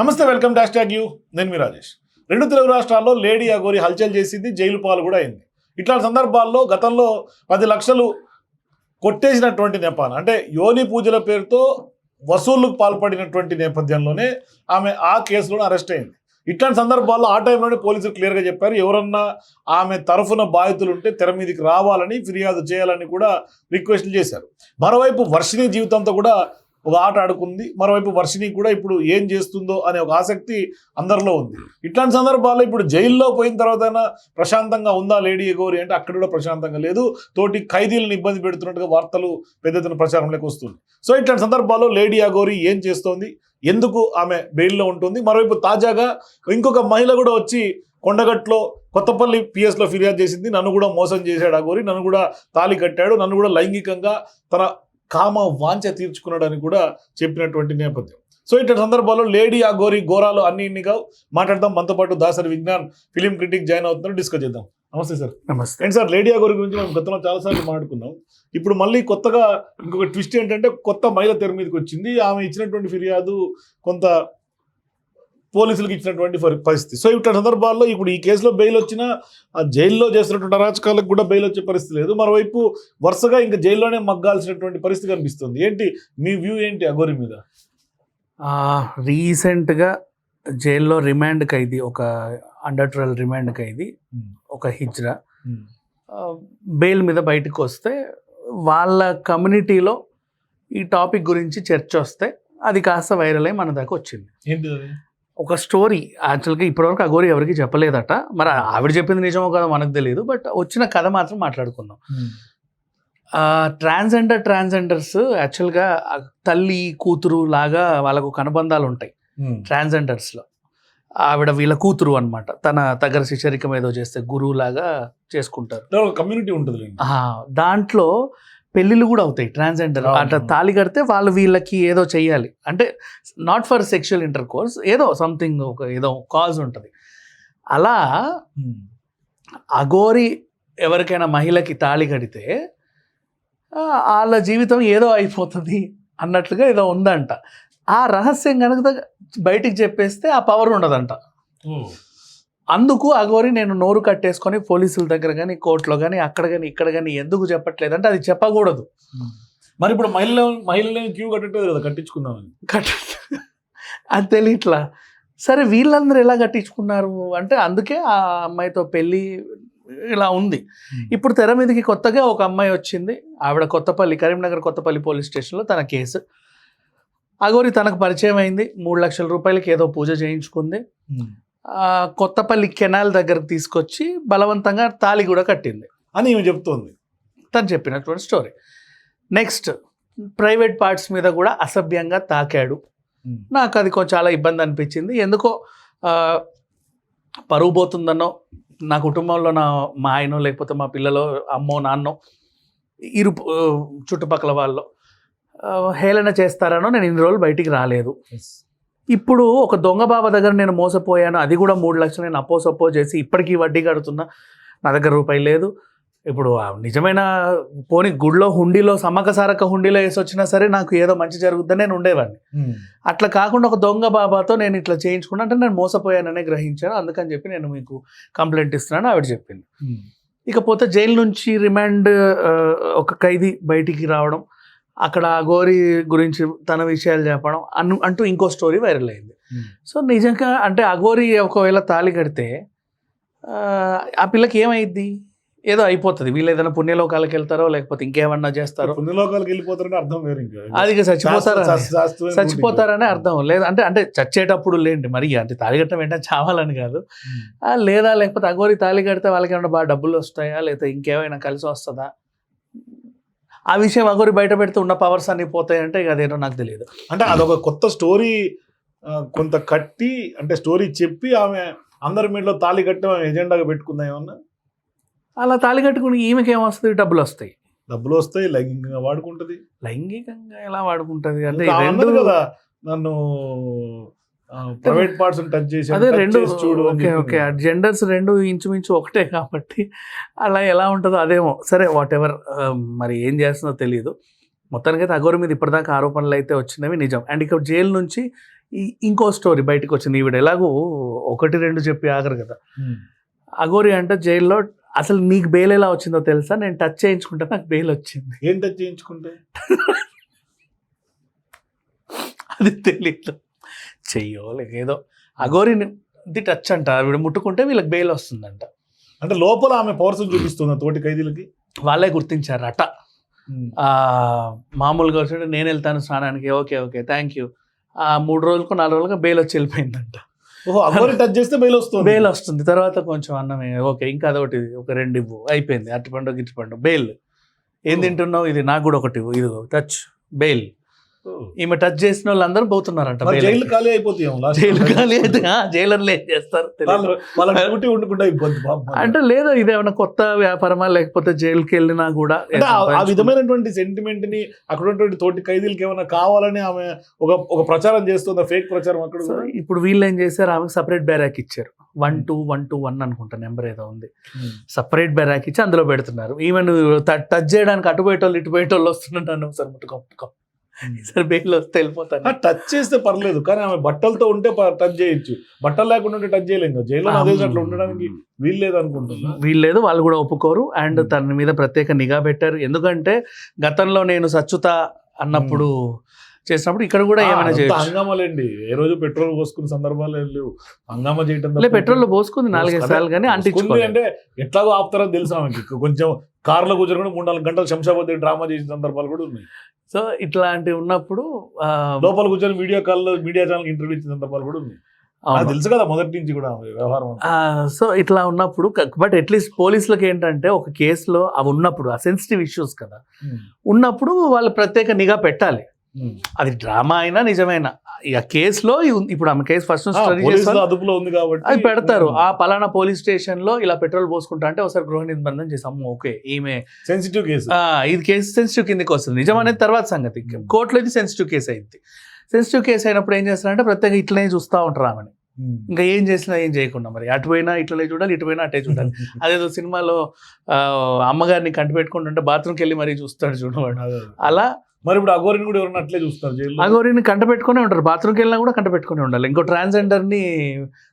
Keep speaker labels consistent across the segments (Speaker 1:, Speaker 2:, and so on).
Speaker 1: నమస్తే welcome dash tag you. నేను మీ రాజేష్. రెండు తెలుగు రాష్ట్రాల్లో లేడీ అగోరి హల్చల్ చేసింది జైలు పాలు కూడా అయింది. ఇట్లాంటి సందర్భాల్లో గతంలో పది లక్షలు కొట్టేసినటువంటి నేపాన అంటే యోని పూజల పేరుతో వసూళ్ళకు పాల్పడినటువంటి నేపథ్యంలోనే ఆమె ఆ కేసులోనే అరెస్ట్ అయింది. ఇట్లాంటి సందర్భాల్లో ఆ టైంలోనే పోలీసులు క్లియర్గా చెప్పారు ఎవరన్నా ఆమె తరఫున బాధితులు ఉంటే తెర మీదకి రావాలని ఫిర్యాదు చేయాలని కూడా రిక్వెస్ట్లు చేశారు. మరోవైపు వర్షిణి జీవితంతో కూడా ఒక ఆట ఆడుకుంది మరోవైపు వర్షిని కూడా ఇప్పుడు ఏం చేస్తుందో అనే ఒక ఆసక్తి అందరిలో ఉంది. ఇట్లాంటి సందర్భాల్లో ఇప్పుడు జైల్లో పోయిన తర్వాత ప్రశాంతంగా ఉందా లేడీ ఎగోరి అంటే అక్కడ కూడా ప్రశాంతంగా లేదు. తోటి ఖైదీలను ఇబ్బంది పెడుతున్నట్టుగా వార్తలు పెద్ద ఎత్తున ప్రచారంలోకి వస్తుంది సో ఇట్లాంటి సందర్భాల్లో లేడీ అగోరి ఏం చేస్తోంది? ఎందుకు ఆమె బెయిల్లో ఉంటుంది? మరోవైపు తాజాగా ఇంకొక మహిళ కూడా వచ్చి కొండగట్లో కొత్తపల్లి పిఎస్లో ఫిర్యాదు చేసింది. నన్ను కూడా మోసం చేశాడు అగోరి నన్ను కూడా తాళి కట్టాడు. నన్ను కూడా లైంగికంగా తన కామ వాంఛ తీర్చుకున్నాడని కూడా చెప్పినటువంటి నేపథ్యం. సో ఇట్లాంటి సందర్భాల్లో లేడీ ఆ గోరి ఘోరాలు అన్ని ఇన్నిగా మాట్లాడదాం. మనతో పాటు Dasari Vignan film critic join అవుతున్నారు. డిస్కస్ చేద్దాం. నమస్తే సార్.
Speaker 2: నమస్తే.
Speaker 1: ఏంటి సార్ లేడీ ఆ గోరి గురించి మనం గతంలో చాలాసార్లు మాట్లాడుకున్నాం. ఇప్పుడు మళ్ళీ కొత్తగా ఇంకొక ట్విస్ట్ ఏంటంటే కొత్త మహిళ తెర మీదకి వచ్చింది. ఆమె ఇచ్చినటువంటి ఫిర్యాదు కొంత పోలీసులకు ఇచ్చినటువంటి పరి- పరిస్థితి. సో ఇట్లాంటి సందర్భాల్లో ఇప్పుడు ఈ కేసులో బెయిల్ వచ్చినా ఆ జైల్లో చేస్తున్నటువంటి అరాచకాలకు కూడా బెయిల్ వచ్చే పరిస్థితి లేదు. మరోవైపు వరుసగా ఇంకా జైల్లోనే మగ్గాల్సినటువంటి పరిస్థితి కనిపిస్తుంది. ఏంటి? మీ వ్యూ ఏంటి అగోరి మీద?
Speaker 2: రీసెంట్గా జైల్లో రిమాండ్ ఖైదీ ఒక అండర్ ట్వెల్వ్ రిమాండ్ ఖైదీ ఒక హిజ్రా. బెయిల్ మీద బయటకు వస్తే వాళ్ళ కమ్యూనిటీలో ఈ టాపిక్ గురించి చర్చ వస్తే అది కాస్త వైరల్ అయి మన దాకా వచ్చింది. ఒక స్టోరీ యాక్చువల్గా ఇప్పటివరకు అగోరి ఎవరికి చెప్పలేదట. మరి ఆవిడ చెప్పింది నిజమో కదా మనకు తెలియదు బట్ వచ్చిన కథ మాత్రం మాట్లాడుకుందాం. ట్రాన్స్జెండర్ ట్రాన్స్జెండర్స్ యాక్చువల్గా తల్లి కూతురు లాగా వాళ్ళకు కనుబంధాలు ఉంటాయి ట్రాన్స్జెండర్స్లో. ఆవిడ వీళ్ళ కూతురు అన్నమాట. తన తగర శిశరికం ఏదో చేస్తే గురువు లాగా చేసుకుంటారు
Speaker 1: కమ్యూనిటీ ఉంటుంది
Speaker 2: దాంట్లో పెళ్ళిళ్ళు కూడా అవుతాయి ట్రాన్స్జెండర్. అట్లా తాళి కడితే వాళ్ళు వీళ్ళకి ఏదో చెయ్యాలి. అంటే not for sexual intercourse ఏదో సంథింగ్ ఒక ఏదో కాజ్ ఉంటుంది. అలా అఘోరి ఎవరికైనా మహిళకి తాళి కడితే వాళ్ళ జీవితం ఏదో అయిపోతుంది అన్నట్లుగా ఏదో ఉందంట. ఆ రహస్యం కనుక బయటికి చెప్పేస్తే ఆ పవర్ ఉండదంట. అందుకు అగోరి నేను నోరు కట్టేసుకొని పోలీసుల దగ్గర కానీ కోర్టులో కానీ అక్కడ కానీ ఇక్కడ కానీ ఎందుకు చెప్పట్లేదు అంటే అది చెప్పకూడదు.
Speaker 1: మరి ఇప్పుడు మహిళ మహిళలని క్యూ కట్టట్లేదు కదా కట్టించుకుందామని.
Speaker 2: కట్ అది తెలియట్లా సరే వీళ్ళందరూ ఎలా కట్టించుకున్నారు అంటే అందుకే ఆ అమ్మాయితో పెళ్ళి ఇలా ఉంది. ఇప్పుడు తెర మీదకి కొత్తగా ఒక అమ్మాయి వచ్చింది. ఆవిడ కొత్తపల్లి కరీంనగర్ కొత్తపల్లి పోలీస్ స్టేషన్లో తన కేసు. అగోరి తనకు పరిచయం అయింది. మూడు లక్షల రూపాయలకి ఏదో పూజ చేయించుకుంది. కొత్తపల్లి కెనాల్ దగ్గరకు తీసుకొచ్చి బలవంతంగా తాళి కూడా కట్టింది.
Speaker 1: అని ఈమె చెప్తోంది.
Speaker 2: తను చెప్పినటువంటి స్టోరీ. నెక్స్ట్ ప్రైవేట్ పార్ట్స్ మీద కూడా అసభ్యంగా తాకాడు. నాకు అది కొంచెం చాలా ఇబ్బంది అనిపించింది. ఎందుకో పరువు పోతుందనో నా కుటుంబంలో నా మా ఆయనో లేకపోతే మా పిల్లలో అమ్మో నాన్నో ఇరు చుట్టుపక్కల వాళ్ళు హేళన చేస్తారనో నేను ఇన్ని రోజులు బయటికి రాలేదు. ఇప్పుడు ఒక దొంగ బాబా దగ్గర నేను మోసపోయాను అది కూడా మూడు లక్షలు నేను అప్పో సప్పో చేసి ఇప్పటికీ వడ్డీ కడుతున్నా. నా దగ్గర రూపాయి లేదు. ఇప్పుడు నిజమైన పోనీ గుడిలో హుండీలో సమ్మక సారక హుండీలో వేసి వచ్చినా సరే నాకు ఏదో మంచి జరుగుతుందని నేను ఉండేవాడిని. అట్లా కాకుండా ఒక దొంగ బాబాతో నేను ఇట్లా చేయించుకున్నా అంటే నేను మోసపోయాననే గ్రహించాను. అందుకని చెప్పి నేను మీకు కంప్లైంట్ ఇస్తున్నాను ఆవిడ చెప్పింది. ఇకపోతే జైలు నుంచి రిమాండ్ ఒక ఖైదీ బయటికి రావడం అక్కడ గోరి గురించి తన విషయాలు చెప్పడం అను అంటూ ఇంకో స్టోరీ వైరల్ అయింది. సో నిజంగా అంటే అఘోరి ఒకవేళ తాళి కడితే ఆ, పిల్లకి ఏమైద్ది? ఏదో అయిపోతుంది. వీళ్ళు ఏదైనా పుణ్యలోకాలకు వెళ్తారో లేకపోతే ఇంకేమన్నా చేస్తారో.
Speaker 1: పుణ్యలోకాలకు వెళ్ళిపోతారని అర్థం వేరు ఇంకా.
Speaker 2: అది చచ్చిపోతారా చచ్చిపోతారనే అర్థం. లేదు అంటే అంటే చచ్చేటప్పుడు లేండి. మరి అంటే తాళి వెంటనే చావాలని కాదు. ఆ, లేదా లేకపోతే అగోరి తాళి కడితే వాళ్ళకి ఏమైనా బాగా డబ్బులు వస్తాయా? లేదా ఇంకేమైనా కలిసి వస్తుందా? ఆ విషయం అగోరి బయట పెడితే ఉన్న పవర్స్ అన్ని పోతాయంటే ఇక అదేనో నాకు తెలియదు.
Speaker 1: అంటే అదొక కొత్త స్టోరీ కొంత కట్టి అంటే స్టోరీ చెప్పి ఆమె అందరి మీదలో తాళి కట్టి ఆమె ఎజెండాగా పెట్టుకుందా ఏమన్నా?
Speaker 2: అలా తాళి కట్టుకుని ఈమెకి ఏమొస్తుంది డబ్బులు వస్తాయి.
Speaker 1: డబ్బులు వస్తాయి లైంగికంగా వాడుకుంటది.
Speaker 2: లైంగికంగా ఎలా వాడుకుంటది? అంటే
Speaker 1: కదా నన్ను ప్రైవేట్ పార్ట్స్ టచ్ చేసి
Speaker 2: అదే రెండు
Speaker 1: చూడు
Speaker 2: ఓకే. ఓకే జెండర్స్ రెండు ఇంచుమించు ఒకటే కాబట్టి అలా ఎలా ఉంటుందో అదేమో. సరే వాట్ ఎవర్ మరి ఏం చేస్తుందో తెలియదు మొత్తానికైతే అగోరి మీద ఇప్పటిదాకా ఆరోపణలు అయితే వచ్చినవి నిజం. అండ్ ఇక్కడ జైలు నుంచి ఇంకో స్టోరీ బయటకు వచ్చింది. ఈవిడ ఎలాగో ఒకటి రెండు చెప్పి ఆగరు కదా. అగోరి అంటే జైల్లో అసలు నీకు బెయిల్ ఎలా వచ్చిందో తెలుసా? నేను టచ్ చేయించుకుంటే నాకు బెయిల్ వచ్చింది.
Speaker 1: ఏం టచ్ చేయించుకుంటే?
Speaker 2: అది తెలియదు చెయ్యో లేక ఏదో అగోరిని ఇది టచ్ అంట వీడు ముట్టుకుంటే వీళ్ళకి బెయిల్ వస్తుందంట.
Speaker 1: అంటే లోపల ఆమె పవర్స్ చూపిస్తుంది తోటి ఖైదీలకి?
Speaker 2: వాళ్ళే గుర్తించారు అట మామూలుగా వచ్చి నేను వెళ్తాను స్నానానికి ఓకే ఓకే థ్యాంక్ యూ. ఆ మూడు రోజులకు నాలుగు రోజులుగా బెయిల్ వచ్చి వెళ్ళిపోయిందంట.
Speaker 1: ఓహో అగోరి టచ్ చేస్తే బెయిల్ వస్తుంది.
Speaker 2: బెయిల్ వస్తుంది తర్వాత కొంచెం అన్నమే ఓకే ఇంకా అదొకటి ఒక రెండు ఇవ్వు అయిపోయింది అటు పండు గిట్టు పండు బెయిల్. ఏం. తింటున్నావు? ఇది నాకు కూడా ఒకటి. ఇదిగో టచ్ బెయిల్. ఈమె టచ్ చేసిన వాళ్ళందరూ పోతున్నారంట
Speaker 1: జైలు. ఖాళీ అయిపోతాయి
Speaker 2: జైలు ఖాళీ అయితే జైలర్లు ఏం చేస్తారు. అంటే లేదా ఇదేమైనా కొత్త వ్యాపారమా లేకపోతే జైలుకి వెళ్ళినా కూడా
Speaker 1: ఆ- విధమైనటువంటి సెంటిమెంట్ని అక్కడ ఉన్నటువంటి తోటి ఖైదీలకి ఏమైనా కావాలని ఆమె ఒక ఒక ప్రచారం చేస్తుందా? ఫేక్ ప్రచారం అక్కడ?
Speaker 2: ఇప్పుడు వీళ్ళు ఏం చేశారు? ఆమెకు సపరేట్ బ్యారాక్ ఇచ్చారు. One two one two one అనుకుంటా నెంబర్ ఏదో ఉంది. సపరేట్ బ్యారాక్ ఇచ్చి అందులో పెడుతున్నారు. ఈవెన్ టచ్ చేయడానికి అటు పోయేటోళ్ళు ఇటు పోయేటోళ్ళు వస్తున్నారు సార్ ముట్టుకో ముట్టుకో. సరే బెయిల్ వస్తే వెళ్ళిపోతాను.
Speaker 1: టచ్ చేస్తే పర్లేదు కానీ ఆమె బట్టలతో ఉంటే టచ్ చేయొచ్చు. బట్టలు లేకుండా ఉంటే టచ్ చేయలేం కదా. జైల్లో అట్లా ఉండడానికి వీల్లేదు అనుకుంటున్నా.
Speaker 2: వీళ్ళేదో వాళ్ళు కూడా ఒప్పుకోరు. And
Speaker 1: Hmm.
Speaker 2: తన మీద ప్రత్యేక నిఘా పెట్టారు. ఎందుకంటే గతంలో నేను సచ్చుత అన్నప్పుడు చేసినప్పుడు ఇక్కడ కూడా ఏమైనా చేయొచ్చు.
Speaker 1: హంగామాలేండి. ఏ రోజు పెట్రోల్ పోసుకున్న సందర్భాలు లేవు. హంగామా చేయటం
Speaker 2: లే
Speaker 1: తప్ప
Speaker 2: పెట్రోల్ పోసుకుంది నాలుగైదు. సార్లు కానీ అంటించుకోలేదు.
Speaker 1: అంటే ఎట్లాగో ఆపుతారని తెలుసు ఆమెకి. కొంచెం కార్లో కూర్చొని కూడా మూడు నాలుగు గంటలు శంషాబాద్ డ్రామా చేసిన సందర్భాలు కూడా ఉన్నాయి.
Speaker 2: సో ఇట్లాంటివి ఉన్నప్పుడు
Speaker 1: లోపల కూర్చొని వీడియో కాల్లో మీడియా ఛానల్ ఇంటర్వ్యూ ఇచ్చిన సందర్భాలు కూడా ఉన్నాయి. తెలుసు కదా మొదటి నుంచి కూడా వ్యవహారం
Speaker 2: సో ఇట్లా ఉన్నప్పుడు బట్ అట్లీస్ట్ పోలీసులకు ఏంటంటే ఒక కేసులో అవి ఉన్నప్పుడు ఆ సెన్సిటివ్ ఇష్యూస్ కదా. ఉన్నప్పుడు వాళ్ళు ప్రత్యేక నిఘా పెట్టాలి. అది డ్రామా అయినా నిజమైనా? ఇక కేసులో ఇప్పుడు ఆమె కేసు ఫస్ట్
Speaker 1: అదుపులో ఉంది కాబట్టి
Speaker 2: అది పెడతారు. ఆ పలానా పోలీస్ స్టేషన్లో ఇలా పెట్రోల్ పోసుకుంటా అంటే ఒకసారి గృహ నిర్బంధం చేసాం ఓకే. ఈమె
Speaker 1: సెన్సిటివ్ కేసు.
Speaker 2: ఇది కేసు సెన్సిటివ్ కిందకి వస్తుంది. నిజం అనేది తర్వాత సంగతి. కోర్టులో ఇది సెన్సిటివ్ కేసు అయింది. సెన్సిటివ్ కేసు అయినప్పుడు ఏం చేస్తారంటే ప్రత్యేక ఇట్లనే చూస్తూ ఉంటారు ఆమెని. ఇంకా ఏం చేసినా ఏం చేయకుండా మరి. అటు పోయినా ఇట్లనే చూడాలి ఇటు పోయినా అటే చూడాలి. అదేదో సినిమాలో ఆ, అమ్మగారిని కంటి పెట్టుకుంటుంటే బాత్రూమ్కి వెళ్ళి మరీ చూస్తాడు చూడవాడు. అలా
Speaker 1: మరి ఇప్పుడు అఘోరిని కూడా ఎవరైనా అట్లే చూస్తారు
Speaker 2: అగోరిని కంట పెట్టుకునే ఉంటారు. బాత్రూమ్కి వెళ్ళినా కూడా కంట పెట్టుకునే ఉండాలి. ఇంకో ట్రాన్స్జెండర్ని ని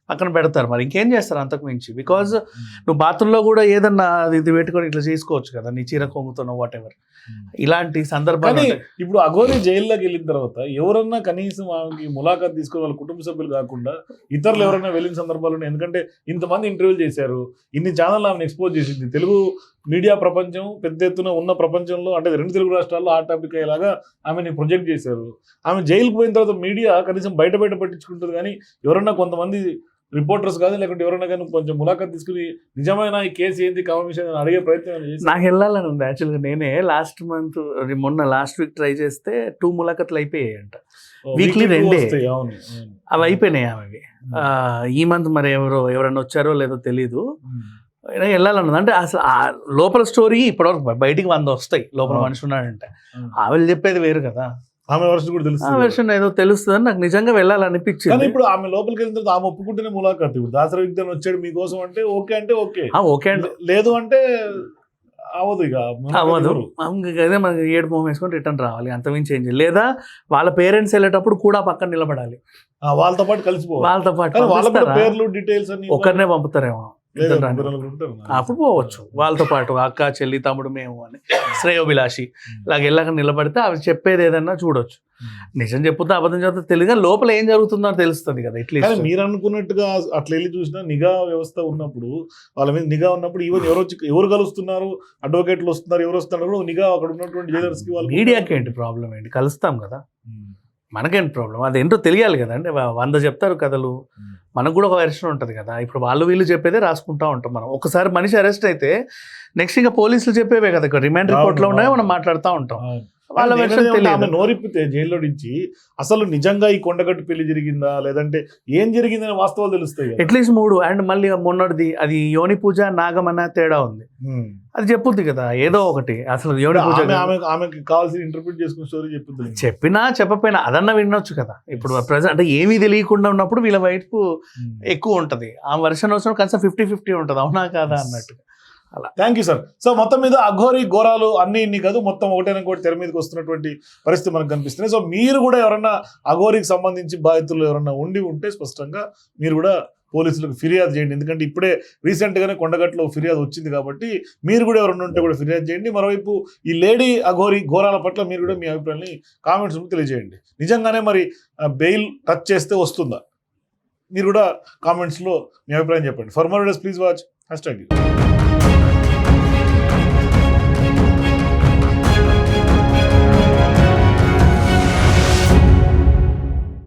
Speaker 2: పక్కన పెడతారు. మరి ఇంకేం చేస్తారు అంతకు మించి? బికాజ్ నువ్వు బాత్రూంలో కూడా ఏదన్నా అది ఇది పెట్టుకొని ఇట్లా చేసుకోవచ్చు కదా నీ చీర కొంగుతున్న వాట్ ఎవర్ ఇలాంటి సందర్భాలు.
Speaker 1: ఇప్పుడు అఘోరి జైల్లోకి వెళ్ళిన తర్వాత ఎవరన్నా కనీసం ఆమెకి ములాఖాత్ తీసుకుని వాళ్ళ కుటుంబ సభ్యులు కాకుండా ఇతరులు ఎవరైనా వెళ్ళిన సందర్భాలు ఉన్నాయి. ఎందుకంటే ఇంతమంది ఇంటర్వ్యూలు చేశారు ఇన్ని ఛానల్ ఆమెను ఎక్స్పోజ్ చేసింది. తెలుగు మీడియా ప్రపంచం పెద్ద ఎత్తున ఉన్న ప్రపంచంలో అంటే రెండు తెలుగు రాష్ట్రాల్లో ఆ టాపిక్ అయ్యేలాగా ఆమెని ప్రొజెక్ట్ చేశారు. ఆమె జైలుకు పోయిన తర్వాత మీడియా కనీసం బయట బయట పట్టించుకుంటుంది. కానీ ఎవరన్నా కొంతమంది రిపోర్టర్స్ కానీ లేకుంటే ఎవరైనా కానీ కొంచెం ములాఖాత్ తీసుకుని నిజమైన ఈ కేసు ఏంది కమిషన్ అడిగే ప్రయత్నం?
Speaker 2: నాకు వెళ్ళాలని ఉంది. యాక్చువల్గా నేనే లాస్ట్ మంత్ మొన్న లాస్ట్ వీక్ ట్రై చేస్తే టూ ములాఖత్లు అయిపోయాయి అంట
Speaker 1: two
Speaker 2: రెండే. అవి అయిపోయినాయి ఆ, ఈ మంత్ మరి ఎవరో ఎవరైనా వచ్చారో లేదో తెలీదు. వెళ్ళాలన్నది అంటే అసలు ఆ లోపల స్టోరీ ఇప్పటివరకు బయటికి వంద వస్తాయి లోపల. మనిషి ఉన్నాడంటే.
Speaker 1: ఆ.
Speaker 2: ఆమెలు చెప్పేది వేరు కదా.
Speaker 1: ఆమె వర్షం కూడా
Speaker 2: ఆ
Speaker 1: తెలుస్తుంది
Speaker 2: వెర్షన్ ఏదో తెలుస్తుందని నాకు నిజంగా
Speaker 1: కానీ
Speaker 2: వెళ్ళాలనిపించింది
Speaker 1: ఇప్పుడు ఆమె లోపలికి వెళ్ళిన తర్వాత ఆమె ఒప్పుకుంటేనే ములాఖాత్. ఇప్పుడు దాసరి విజ్ఞాన్ వచ్చాడు మీకోసం అంటే ఓకే అంటే ఓకే.
Speaker 2: ఆ, ఓకే అండి
Speaker 1: లేదు అంటే అవదు ఇక.
Speaker 2: అవ్వదు. ఇంక అదే మనకి ఏడు మొహం వేసుకొని రిటర్న్ రావాలి అంతమించి ఏం చేయాలి లేదా వాళ్ళ పేరెంట్స్ వెళ్ళేటప్పుడు కూడా పక్కన నిలబడాలి.
Speaker 1: ఆ, వాళ్ళతో పాటు కలిసిపోవాలి.
Speaker 2: వాళ్ళతో పాటు
Speaker 1: కానీ వాళ్ళ కూడా
Speaker 2: పంపిస్తారా?
Speaker 1: పేర్లు డీటెయిల్స్ అన్ని
Speaker 2: ఒకరినే పంపుతారేమో. అప్పుడు పోవచ్చు. వాళ్ళతో పాటు అక్క చెల్లి తమ్ముడు మేము అని. శ్రేయోభిలాషి. ఇలాగ వెళ్ళాక నిలబడితే అవి చెప్పేది ఏదన్నా చూడొచ్చు. నిజం చెప్పుతా అబద్ధం చెప్తే తెలియదు లోపల ఏం జరుగుతుందో తెలుస్తుంది కదా ఇట్లీస్ట్
Speaker 1: మీరు అనుకున్నట్టుగా అట్లా వెళ్ళి చూసినా నిఘా వ్యవస్థ ఉన్నప్పుడు వాళ్ళ మీద నిఘా ఉన్నప్పుడు ఈవెన్ ఎవరు వచ్చి ఎవరు కలుస్తున్నారు అడ్వకేట్లు వస్తున్నారు ఎవరు వస్తున్నారు కూడా నిఘా అక్కడ ఉన్నటువంటి జైలర్స్కి వాళ్ళు
Speaker 2: మీడియాకి ఏంటి ప్రాబ్లం ఏంటి? కలుస్తాం కదా. మనకేంటి ప్రాబ్లం అదేంటో తెలియాలి కదా. అంటే వ- వంద చెప్తారు కథలు. మనకు కూడా ఒక వెర్షన్ ఉంటుంది కదా ఇప్పుడు వాళ్ళు వీళ్ళు చెప్పేదే రాసుకుంటా ఉంటాం మనం ఒకసారి మనిషి అరెస్ట్ అయితే నెక్స్ట్ ఇంకా పోలీసులు చెప్పేవే కదా ఇక్కడ రిమాండ్ రిపోర్ట్లో ఉన్నాయో మనం. మాట్లాడుతూ ఉంటాం. వాళ్ళ
Speaker 1: ఆమె నోరిప్పితే జైల్లో నుంచి అసలు నిజంగా ఈ కొండగట్టు పెళ్ళి జరిగిందా? లేదంటే ఏం జరిగిందనే వాస్తవాలు తెలుస్తాయి.
Speaker 2: అట్లీస్ట్ మూడు అండ్ మళ్ళీ మొన్నటిది అది యోని పూజ నాగమన్న తేడా ఉంది. అది చెప్పుద్ది కదా ఏదో ఒకటి. అసలు యోని పూజ
Speaker 1: ఆమె ఆమె ఆమెకి కావాల్సిన ఇంటర్ప్రిట్ చేసుకున్న స్టోరీ చెప్తుంది
Speaker 2: చెప్పినా చెప్పపోయినా అదన్నా వినొచ్చు కదా. ఇప్పుడు ప్రజెంట్ అంటే ఏమీ తెలియకుండా ఉన్నప్పుడు వీళ్ళ వైపు ఎక్కువ ఉంటది. ఆ వర్షన్ వచ్చిన కనీసం ఫిఫ్టీ ఫిఫ్టీ ఉంటుంది. అవునా కాదా అన్నట్టు. అలా.
Speaker 1: థ్యాంక్ యూ సార్ సో మొత్తం మీద అఘోరి ఘోరాలు అన్ని ఇన్ని కాదు. మొత్తం ఒకటైనా కూడా తెర మీదకి వస్తున్నటువంటి పరిస్థితి మనకు కనిపిస్తున్నాయి. సో మీరు కూడా ఎవరన్నా అఘోరికి సంబంధించి బాధితులు ఎవరన్నా ఉండి ఉంటే స్పష్టంగా మీరు కూడా పోలీసులకు ఫిర్యాదు చేయండి. ఎందుకంటే ఇప్పుడే రీసెంట్గానే కొండగట్లో ఫిర్యాదు వచ్చింది కాబట్టి మీరు కూడా ఎవరన్నా ఉంటే కూడా ఫిర్యాదు చేయండి. మరోవైపు ఈ లేడీ అఘోరి ఘోరాల పట్ల మీరు కూడా మీ అభిప్రాయాన్ని కామెంట్స్ తెలియజేయండి. నిజంగానే మరి బెయిల్ టచ్ చేస్తే వస్తుందా? మీరు కూడా కామెంట్స్లో మీ అభిప్రాయం చెప్పండి. For more days please watch hashtag Thank you.